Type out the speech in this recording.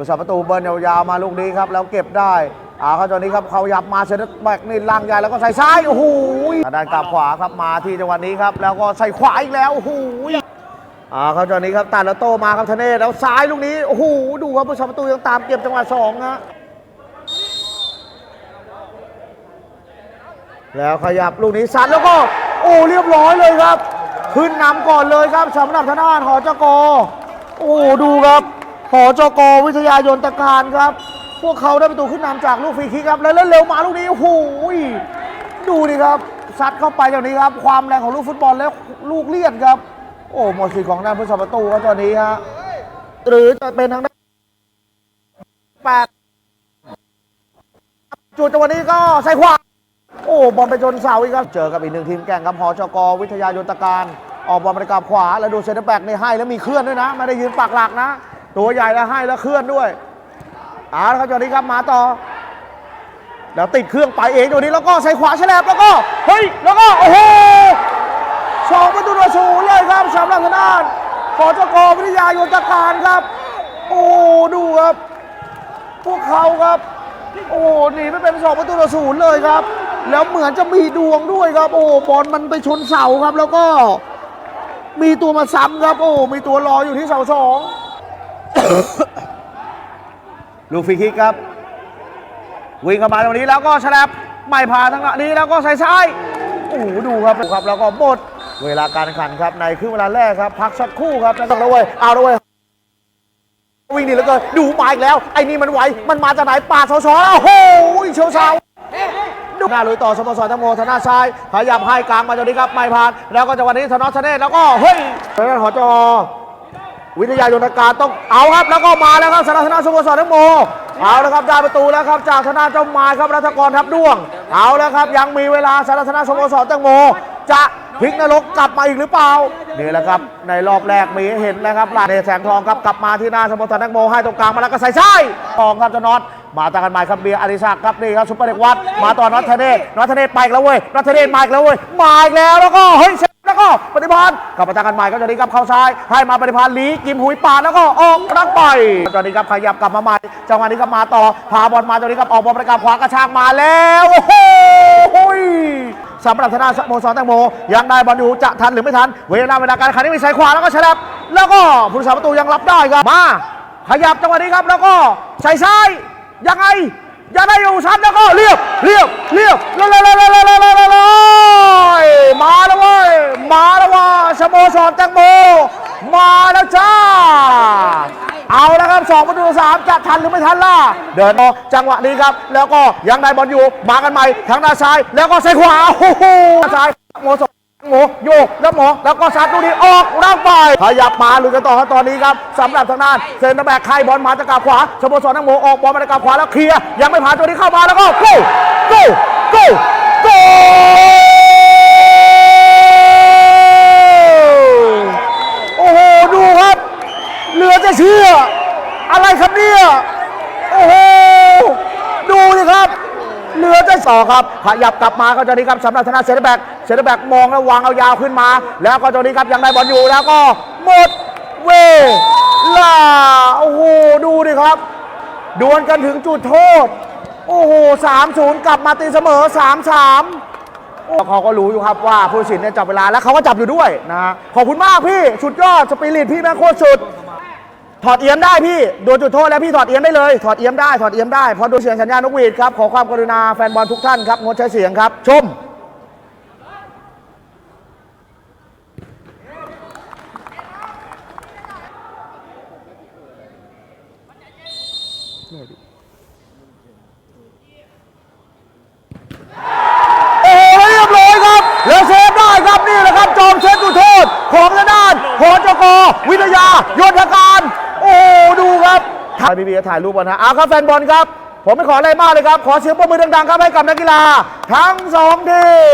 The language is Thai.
ผู้สาประตูเบิร์นยาวๆมาลูกนี้ครับ แล้วเก็บได้อ่าเขาตอนนี้ครับเขายับมาเซนต์แบกนี่ล่างใหญ่แล้วก็ใส่ซ้ายโอ้โหด้านกลับขวาครับมาที่จังหวะนี้ครับ แล้วก็ใส่ขวาอีกแล้วโอ้โหอ่าเขาตอนนี้ครับตัดแล้วโตมาครับทเนศแล้วซ้ายลูกนี้โอ้โหดูครับผู้สาประตูยังตามเก็บจังหวะสองฮะแล้วขยับลูกนี้ซัดแล้วก็ โอ้เรียบร้อยเลยครับ ขึ้นนำก่อนเลยครับสำหรับทางด้านหอจกโอ้ดูครับ หอจกวิทยายนตะการครับ พวกเขาได้ประตูขึ้นนำจากลูกฟรีคิกครับ แล้วเล่นเร็วมาลูกนี้โอ้โหดูดิครับซัดเข้าไปอย่างนี้ครับ ความแรงของลูกฟุตบอลแล้วลูกเลียนครับ โอ้หมดสิทธิ์ของด้านผู้สาประตูครับตอนนี้ฮะหรือจะเป็นทางด้านแปดจุดจังหวะนี้ก็ใส่ขวาโอ้บอลไปชนเสาอีกครับ เจอกับอีกหนึ่งทีมแข่งครับหอจกวิทยายนตะการ ออกบอลไปกับขวา แล้วดูเซนเตอร์แบ็กในให้แล้วมีเคลื่อนด้วยนะ ไม่ได้ยืนปักหลักนะ ตัวใหญ่แล้วให้แล้วเคลื่อนด้วยเอาละครับจอนี้ครับมาต่อ แล้วติดเครื่องไปเองตัวนี้แล้วก็ใส่ขวาแฉลบแล้วก็เฮ้ยแล้วก็โอ้โหสองประตูต่อศูนย์เลยครับสำหรับทางด้านหอจกวิทยายนตการครับ โอ้ดูครับ พวกเขาครับ โอ้หนีไม่เป็นสองประตูต่อศูนย์เลยครับ แล้วเหมือนจะมีดวงด้วยครับ โอ้บอลมันไปชนเสาครับ แล้วก็ มีตัวมาซ้ำครับ โอ้มีตัวรออยู่ที่เสาสอง ลูกฟรีคิกครับ วิ่งเข้ามาตรงนี้แล้วก็ฉลับไม่พานทางนี้แล้วก็ใส่ซ้ายโอ้โหดูครับดูครับ แล้วก็หมดเวลาการแข่งขันครับในครึ่งเวลาแรกครับ พักสักครู่ครับต้องระเวยเอาระเวยวิ่งดีเหลือเกินดูมาอีกแล้ว ไอ้นี่มันไหว มันมาจากไหนป่าดชอชอโอ้โหเชียวเชาดูหน้าลุยต่อสโมสรตังโมธนาชาย พยายามให้กลางมาจนนี้ครับ ไม่ผ่าน แล้วก็จังหวะนี้ธนอชเนศแล้วก็ เฮ้ยทางด้านหอจอ วิทยายนการต้องเอาครับแล้วก็มาแล้วครับสนามธนาสโมสรทั้งโมเอาแล้วครับได้ประตูแล้วครับจากธนาเจ้ามายครับรัฐกรทับด้วง เอาแล้วครับยังมีเวลาสนามธนาสโมสรแตงโม จะพลิกนรกกลับมาอีกหรือเปล่านี่แหละครับในรอบแรกมีเห็นนะครับลาเดแสงทองครับกลับมาที่หน้าสโมสรแตงโมให้ตรงกลางมาแล้วก็ใส่ใช่ทองครับเจะน็อตมาตากันใหม่ครับเบียร์อดิศักครับนี่ครับซุปเปอร์เด็กวัดมาต่อน็อตเทเนศน็อตเทเนศไปแล้วเว้ยน็อตเทเนศมาอีกแล้วเว้ยมาอีกแล้วแล้วก็เฮ้ย แล้วปฏิพานกลับมาตากันใหม่ก็จะนี้ครับเข้าซ้าย ให้มาปฏิพานหลีกิมหุยปาดแล้วก็ออกรักไปตอนนี้ครับขยับกลับมาใหม่จังหวะนี้ครับมาต่อพาบอลมาตอนนี้ครับออกบอลประกาขวากระชากมาแล้วโอ้โหสำหรับธนาสโมสรแตงโมยังได้บอลอยู่จะทันหรือไม่ทัน เวลาเวลาการขันนี้มีสายขวาแล้วก็ฉลับแล้วก็ผู้รักษาประตูยังรับได้ครับมา ขยับจังหวะนี้ครับ แล้วก็ใส่ซ้ายยังไงยังได้อยู่ชัดแล้วก็เรียบเรียบเรียบเลยเลยเลยเลยเลยเลยเลยมาแล้วเว้ยมาแล้วว่าสโมสรแตงโมมาแล้วจ้า เอาแล้วครับ สองประตูต่อสามจะทันหรือไม่ทันล่ะ เดินต่อจังหวะนี้ครับ แล้วก็ยังได้บอลอยู่ มากันใหม่ทางด้านซ้าย แล้วก็ใส่ขวาโอ้โหซ้ายโมสรหมูโยกแล้วหมอแล้วก็ซัดลูกนี้ออกร่างไปขยับมาลุยกันต่อครับตอนนี้ครับสำหรับทางด้านเซนเตอร์แบ็กไข่บอลมาจากกาขวาสโมสรนักหมูออกบอลมาจากกาขวาแล้วเคลียร์ยังไม่ผ่านตัวนี้เข้ามาแล้วก็โก้โก้โก้โก้โอ้โหดูครับ เหลือจะเชื่อ อะไรครับเนี่ย โอ้โห ดูดิครับ เหลือจะสอครับ ขยับกลับมาก็จะนี้ครับสำหรับธนาเซนแบกเซนแบกมองแล้ววางเอายาวขึ้นมา แล้วก็จะนี้ครับยังได้บอลอยู่แล้วก็หมดเวลา โอ้โห ดูดิครับ ดวลกันถึงจุดโทษ โอ้โหสามศูนย์กลับมาตีเสมอสามสามเขาก็รู้อยู่ครับว่าผู้สินเนี่ยจับเวลาแล้วเขาก็จับอยู่ด้วยนะขอบคุณมากพี่ สุดยอด สปิริตพี่แม่โคตรสุด ถอดเอียมได้พี่โดนจุดโทษแล้วพี่ถอดเอียมได้เลย ถอดเอียมได้ถอดเอียมได้พอดูเสียงสัญญาณนกหวีดครับขอความกรุณาแฟนบอลทุกท่านครับงดใช้เสียงครับ ชม โอ้โหเรียบร้อยครับ แล้วเซฟได้ครับนี่แหละครับ จอมเซฟจุดโทษ ของทางด้านหอจกวิทยาโยธการ ครับถ่ๆก็ถ่ายรูปบอลนะเอาครับแฟนบอลครับ ผมไม่ขออะไรมากเลยครับ ขอเสียงปรบมือดังๆครับให้กับนักกีฬาทั้งสองทีม